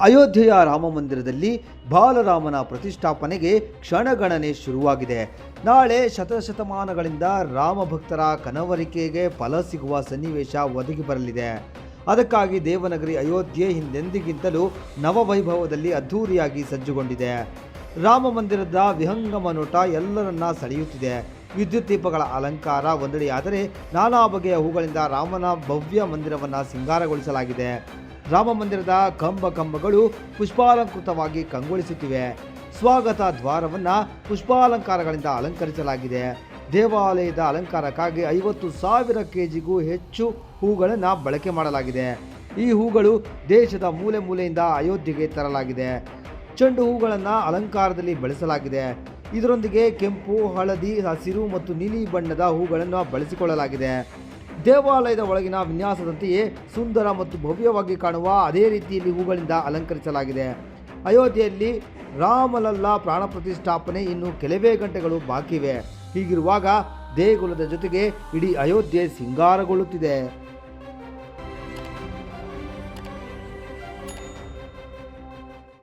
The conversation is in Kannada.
ಅಯೋಧ್ಯೆಯ ರಾಮ ಮಂದಿರದಲ್ಲಿ ಬಾಲರಾಮನ ಪ್ರತಿಷ್ಠಾಪನೆಗೆ ಕ್ಷಣಗಣನೆ ಶುರುವಾಗಿದೆ. ನಾಳೆ ಶತಶತಮಾನಗಳಿಂದ ರಾಮ ಭಕ್ತರ ಕನವರಿಕೆಗೆ ಫಲ ಸಿಗುವ ಸನ್ನಿವೇಶ ಒದಗಿ ಬರಲಿದೆ. ಅದಕ್ಕಾಗಿ ದೇವನಗರಿ ಅಯೋಧ್ಯೆ ಹಿಂದೆಂದಿಗಿಂತಲೂ ನವವೈಭವದಲ್ಲಿ ಅದ್ಧೂರಿಯಾಗಿ ಸಜ್ಜುಗೊಂಡಿದೆ. ರಾಮ ಮಂದಿರದ ವಿಹಂಗಮ ನೋಟ ಎಲ್ಲರನ್ನ ಸೆಳೆಯುತ್ತಿದೆ. ವಿದ್ಯುತ್ ದೀಪಗಳ ಅಲಂಕಾರ ಒಂದೆಡೆಯಾದರೆ ನಾನಾ ಬಗೆಯ ಹೂಗಳಿಂದ ರಾಮನ ಭವ್ಯ ಮಂದಿರವನ್ನು ಸಿಂಗಾರಗೊಳಿಸಲಾಗಿದೆ. ರಾಮ ಮಂದಿರದ ಕಂಬ ಕಂಬಗಳು ಪುಷ್ಪಾಲಂಕೃತವಾಗಿ ಕಂಗೊಳಿಸುತ್ತಿವೆ. ಸ್ವಾಗತ ದ್ವಾರವನ್ನು ಪುಷ್ಪಾಲಂಕಾರಗಳಿಂದ ಅಲಂಕರಿಸಲಾಗಿದೆ. ದೇವಾಲಯದ ಅಲಂಕಾರಕ್ಕಾಗಿ ಐವತ್ತು ಸಾವಿರ ಕೆಜಿಗೂ ಹೆಚ್ಚು ಹೂಗಳನ್ನು ಬಳಕೆ ಮಾಡಲಾಗಿದೆ. ಈ ಹೂಗಳು ದೇಶದ ಮೂಲೆ ಮೂಲೆಯಿಂದ ಅಯೋಧ್ಯೆಗೆ ತರಲಾಗಿದೆ. ಚೆಂಡು ಹೂಗಳನ್ನು ಅಲಂಕಾರದಲ್ಲಿ ಬಳಸಲಾಗಿದೆ. ಇದರೊಂದಿಗೆ ಕೆಂಪು, ಹಳದಿ, ಹಸಿರು ಮತ್ತು ನೀಲಿ ಬಣ್ಣದ ಹೂಗಳನ್ನು ಬಳಸಿಕೊಳ್ಳಲಾಗಿದೆ. ದೇವಾಲಯದ ಒಳಗಿನ ವಿನ್ಯಾಸದಂತೆಯೇ ಸುಂದರ ಮತ್ತು ಭವ್ಯವಾಗಿ ಕಾಣುವ ಅದೇ ರೀತಿಯಲ್ಲಿ ಹೂಗಳಿಂದ ಅಲಂಕರಿಸಲಾಗಿದೆ. ಅಯೋಧ್ಯೆಯಲ್ಲಿ ರಾಮಲಲ್ಲಾ ಪ್ರಾಣ ಪ್ರತಿಷ್ಠಾಪನೆ ಇನ್ನು ಕೆಲವೇ ಗಂಟೆಗಳು ಬಾಕಿವೆ. ಹೀಗಿರುವಾಗ ದೇಗುಲದ ಜೊತೆಗೆ ಇಡೀ ಅಯೋಧ್ಯೆ ಸಿಂಗಾರಗೊಳ್ಳುತ್ತಿದೆ.